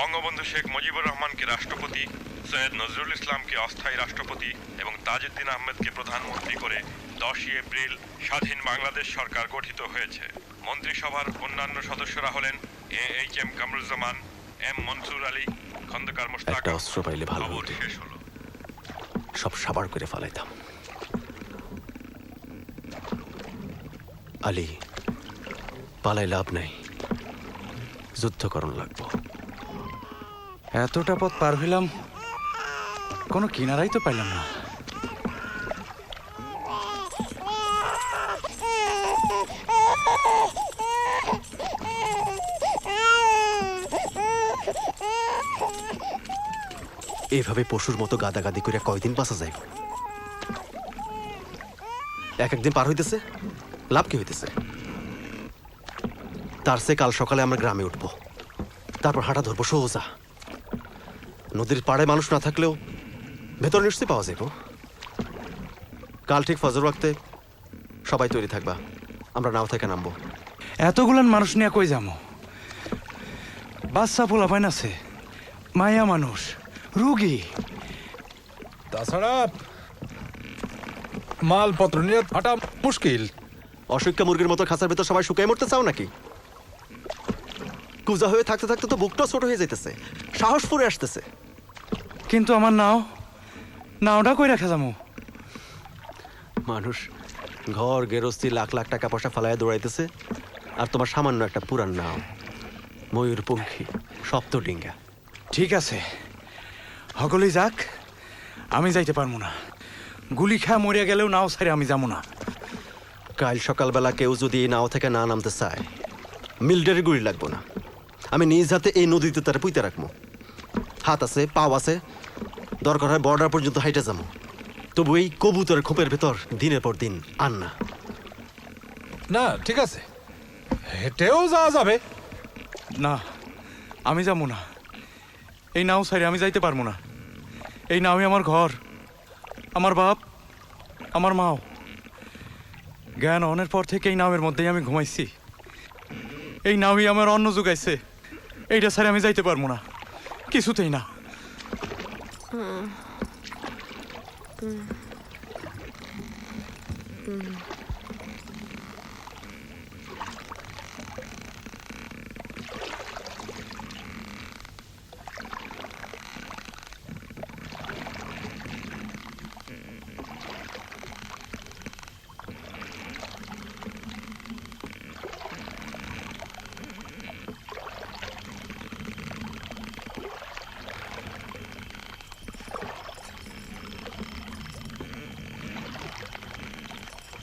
বঙ্গবন্ধু শেখ মুজিবুর রহমানকে রাষ্ট্রপতি সৈয়দ নজরুল ইসলামকে অস্থায়ী রাষ্ট্রপতি এবং তাজউদ্দিন আহমেদকে প্রধানমন্ত্রী করে দশই এপ্রিল স্বাধীন বাংলাদেশ সরকার গঠিত হয়েছে। মন্ত্রিসভার অন্যান্য সদস্যরা হলেন A H M Kamaruzzaman M Mansur Ali Khandaker একটা অস্ত্র পাইলে ভালো হতো। শেষ হলো। সব সাবার করে ফালাইতাম। আলী পালাই লাভ নাই। যুদ্ধকরণ লাগবো। এতটা পথ পার হইলাম, কোনো কিনারাই তো পাইলাম না। এইভাবে পশুর মতো গাদাগাদি করে কয়দিন বাঁচা যাইব এক একদিন পার হইতেছে, লাভ কি হইতেছে? তার সে কাল সকালে আমরা গ্রামে উঠবো। তারপর হাঁটা ধরবো সোজা। নদীর পাড়ে মানুষ না থাকলেও ভেতর নিশ্চয়ই পাওয়া যাইব কাল ঠিক ফজর রাখতে সবাই তৈরি থাকবা। আমরা নাও থেকে নামবো। এতগুলান মানুষ নিয়ে কই যামো? বাচ্চা পোলা পাইন আছে মায়া মানুষ রুগী। তাছাড়া মালপত্র নিয়ে হাঁটা মুশকিল। অসুখ্যা মুরগির মতো খাঁচার ভেতর সবাই শুকাই মরতে চাও নাকি? কুজা হয়ে থাকতে থাকতে তো বুকটাও ছোট হয়ে যাইতেছে। সাহস ফুরে আসতেছে। কিন্তু আমার নাও নাওটা কই রাখা যামো মানুষ ঘর গেরস্তি লাখ লাখ টাকা পয়সা ফালায় দৌড়াইতেছে আর তোমার সামান্য একটা পুরান নাও। ময়ূর পঙ্খী সপ্ত ডিঙ্গা। ঠিক আছে। সকলেই যাক আমি যাইতে পারব না। গুলি খা মরিয়া গেলেও নাও সারে আমি যাব না। কাল সকালবেলা কেউ যদি এই নাও থেকে না নামতে চায় মিলিটারি গুলি লাগবো না। আমি নিজ হাতে এই নদীতে তার পুঁতে রাখব হাত আছে, পাও আছে। দরকার হয় বর্ডার পর্যন্ত হাইটে যাব তবু এই কবুতরের খোপের ভেতর দিনের পর দিন আন না। না, ঠিক আছে। হেঁটেও যাওয়া যাবে। না, আমি যাব না। এই নাও সাইরে, আমি যাইতে পারব না। এই নাওই আমার ঘর। আমার বাপ, আমার মাও। জ্ঞান অনের পর থেকে এই নামের মধ্যেই আমি ঘুমাইছি। এই নাওই আমার অন্ন যোগাইছে। এইটা স্যার আমি যাইতে পারব না। কিছুতেই না।